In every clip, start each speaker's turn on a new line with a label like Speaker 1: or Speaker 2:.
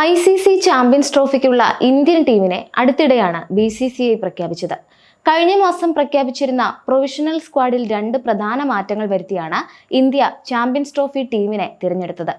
Speaker 1: I C C champions ട്രോഫിക്കുള്ള Indian ടീമിനെ അടുത്തിടെയാണ് ബി സി സി ഐ പ്രഖ്യാപിച്ചത്. കഴിഞ്ഞ മാസം പ്രഖ്യാപിച്ചിരുന്ന പ്രൊവിഷണൽ സ്ക്വാഡിൽ രണ്ട് പ്രധാന മാറ്റങ്ങൾ വരുത്തിയാണ് ഇന്ത്യ ചാമ്പ്യൻസ് ട്രോഫി ടീമിനെ തിരഞ്ഞെടുത്തത്.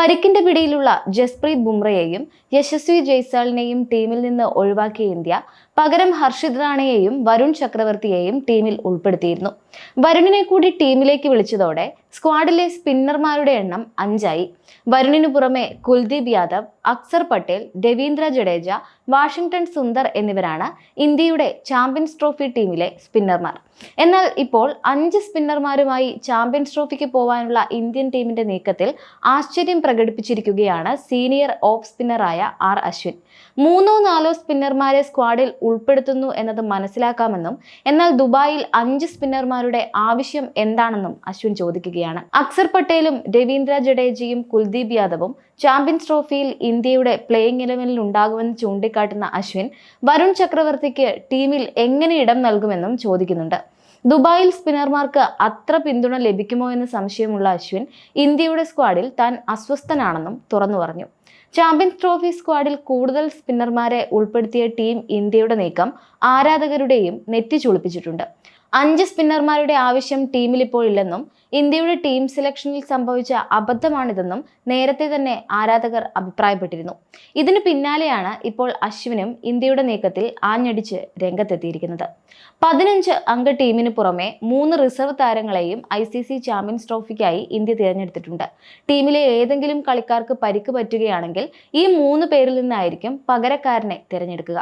Speaker 1: പരിക്കിന്റെ പിടിയിലുള്ള ജസ്പ്രീത് ബുംറയെയും യശസ്വി ജയ്സാളിനെയും ടീമിൽ നിന്ന് ഒഴിവാക്കിയ ഇന്ത്യ പകരം ഹർഷിത് റാണയെയും വരുൺ ചക്രവർത്തിയെയും ടീമിൽ ഉൾപ്പെടുത്തിയിരുന്നു. വരുണിനെ കൂടി ടീമിലേക്ക് വിളിച്ചതോടെ സ്ക്വാഡിലെ സ്പിന്നർമാരുടെ എണ്ണം അഞ്ചായി. വരുണിനു പുറമെ കുൽദീപ് യാദവ് അക്സർ പട്ടേൽ രവീന്ദ്ര ജഡേജ വാഷിംഗ്ടൺ സുന്ദർ എന്നിവരാണ് ഇന്ത്യയുടെ ചാമ്പ്യൻസ് ട്രോഫി ടീമിലെ സ്പിന്നർമാർ എന്നാൽ ഇപ്പോൾ അഞ്ച് സ്പിന്നർമാരുമായി ചാമ്പ്യൻസ് ട്രോഫിക്ക് പോവാനുള്ള ഇന്ത്യൻ ടീമിന്റെ നീക്കത്തിൽ ആശ്ചര്യം പ്രകടിപ്പിച്ചിരിക്കുകയാണ് സീനിയർ ഓഫ് സ്പിന്നറായ ആർ അശ്വിൻ. മൂന്നോ നാലോ സ്പിന്നർമാരെ സ്ക്വാഡിൽ ഉൾപ്പെടുത്തുന്നു എന്നത് മനസ്സിലാക്കാമെന്നും എന്നാൽ ദുബായിൽ അഞ്ച് സ്പിന്നർമാരുടെ ആവശ്യം എന്താണെന്നും അശ്വിൻ ചോദിക്കുകയാണ്. അക്സർ പട്ടേലും രവീന്ദ്ര ജഡേജയും കുൽദീപ് യാദവും ചാമ്പ്യൻസ് ട്രോഫിയിൽ ഇന്ത്യയുടെ പ്ലേയിങ് ഇലവനിൽ ഉണ്ടാകുമെന്ന് ചൂണ്ടിക്കാട്ടുന്ന അശ്വിൻ വരുൺ ചക്രവർത്തിക്ക് ടീമിൽ എങ്ങനെ ഇടം നൽകുമെന്നും ചോദിക്കുന്നുണ്ട്. ദുബായിൽ സ്പിന്നർമാർക്ക് അത്ര പിന്തുണ ലഭിക്കുമോ എന്ന് സംശയമുള്ള അശ്വിൻ ഇന്ത്യയുടെ സ്ക്വാഡിൽ താൻ അസ്വസ്ഥനാണെന്നും തുറന്നു പറഞ്ഞു. ചാമ്പ്യൻസ് ട്രോഫി സ്ക്വാഡിൽ കൂടുതൽ സ്പിന്നർമാരെ ഉൾപ്പെടുത്തിയ ടീം ഇന്ത്യയുടെ നീക്കം ആരാധകരുടെയും നെറ്റി ചുളിപ്പിച്ചിട്ടുണ്ട്. അഞ്ച് സ്പിന്നർമാരുടെ ആവശ്യം ടീമിൽ ഇപ്പോൾ ഇല്ലെന്നും ഇന്ത്യയുടെ ടീം സെലക്ഷനിൽ സംഭവിച്ച അബദ്ധമാണിതെന്നും നേരത്തെ തന്നെ ആരാധകർ അഭിപ്രായപ്പെട്ടിരുന്നു. ഇതിന് പിന്നാലെയാണ് ഇപ്പോൾ അശ്വിനും ഇന്ത്യയുടെ നീക്കത്തിൽ ആഞ്ഞടിച്ച് രംഗത്തെത്തിയിരിക്കുന്നത്. പതിനഞ്ച് അംഗ ടീമിന് പുറമെ മൂന്ന് റിസർവ് താരങ്ങളെയും ഐ സി സി ചാമ്പ്യൻസ് ട്രോഫിക്കായി ഇന്ത്യ തിരഞ്ഞെടുത്തിട്ടുണ്ട്. ടീമിലെ ഏതെങ്കിലും കളിക്കാർക്ക് പരിക്ക് പറ്റുകയാണെങ്കിൽ ഈ മൂന്ന് പേരിൽ നിന്നായിരിക്കും പകരക്കാരനെ തിരഞ്ഞെടുക്കുക.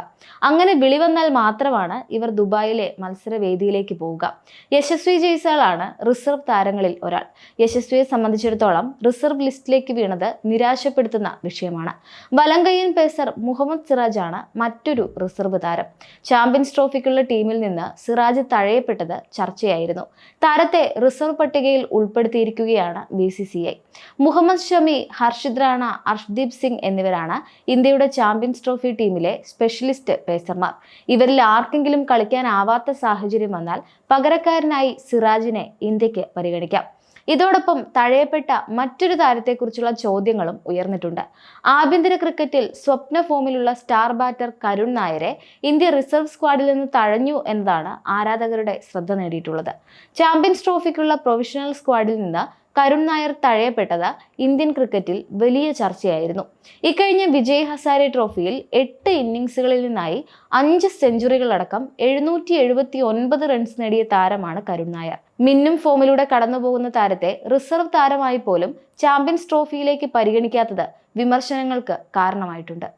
Speaker 1: അങ്ങനെ വിളി വന്നാൽ മാത്രമാണ് ഇവർ ദുബായിലെ മത്സരവേദിയിലേക്ക് പോവുക. യശസ്വി ജയ്സാളാണ് റിസർവ് താരങ്ങളിൽ ഒരാൾ. യശസ്വിയെ സംബന്ധിച്ചിടത്തോളം റിസർവ് ലിസ്റ്റിലേക്ക് വീണത് നിരാശപ്പെടുത്തുന്ന വിഷയമാണ്. വലങ്കയ്യൻ പേസർ മുഹമ്മദ് സിറാജാണ് മറ്റൊരു റിസർവ് താരം. ചാമ്പ്യൻസ് ട്രോഫിക്കുള്ള ടീമിൽ നിന്ന് സിറാജ് തഴയപ്പെട്ടത് ചർച്ചയായിരുന്നു. താരത്തെ റിസർവ് പട്ടികയിൽ ഉൾപ്പെടുത്തിയിരിക്കുകയാണ് B C C I. Mohammed Shami Harshit Rana Arshdeep Singh എന്നിവരാണ് ഇന്ത്യയുടെ ചാമ്പ്യൻസ് ട്രോഫി ടീമിലെ സ്പെഷ്യലിസ്റ്റ് പേസർമാർ. ഇവരിൽ ആർക്കെങ്കിലും കളിക്കാനാവാത്ത സാഹചര്യം വന്നാൽ പകരക്കാരനായി സിറാജിനെ ഇന്ത്യയ്ക്ക് പരിഗണിക്കാം. ഇതോടൊപ്പം തഴയപ്പെട്ട മറ്റൊരു താരത്തെക്കുറിച്ചുള്ള ചോദ്യങ്ങളും ഉയർന്നിട്ടുണ്ട്. ആഭ്യന്തര ക്രിക്കറ്റിൽ സ്വപ്ന ഫോമിലുള്ള സ്റ്റാർ ബാറ്റർ കരുൺ നായരെ ഇന്ത്യ റിസർവ് സ്ക്വാഡിൽ നിന്ന് തഴഞ്ഞു എന്നതാണ് ആരാധകരുടെ ശ്രദ്ധ നേടിയിട്ടുള്ളത്. ചാമ്പ്യൻസ് ട്രോഫിക്കുള്ള പ്രൊഫഷണൽ സ്ക്വാഡിൽ നിന്ന് കരുൺ നായർ തഴയപ്പെട്ടത് ഇന്ത്യൻ ക്രിക്കറ്റിൽ വലിയ ചർച്ചയായിരുന്നു. ഇക്കഴിഞ്ഞ വിജയ് ഹസാരെ ട്രോഫിയിൽ എട്ട് ഇന്നിങ്സുകളിൽ നിന്നായി അഞ്ച് സെഞ്ചുറികളടക്കം എഴുന്നൂറ്റി എഴുപത്തി ഒൻപത് റൺസ് നേടിയ താരമാണ് കരുൺ നായർ. മിന്നും ഫോമിലൂടെ കടന്നുപോകുന്ന താരത്തെ റിസർവ് താരമായി പോലും ചാമ്പ്യൻസ് ട്രോഫിയിലേക്ക് പരിഗണിക്കാത്തത് വിമർശനങ്ങൾക്ക് കാരണമായിട്ടുണ്ട്.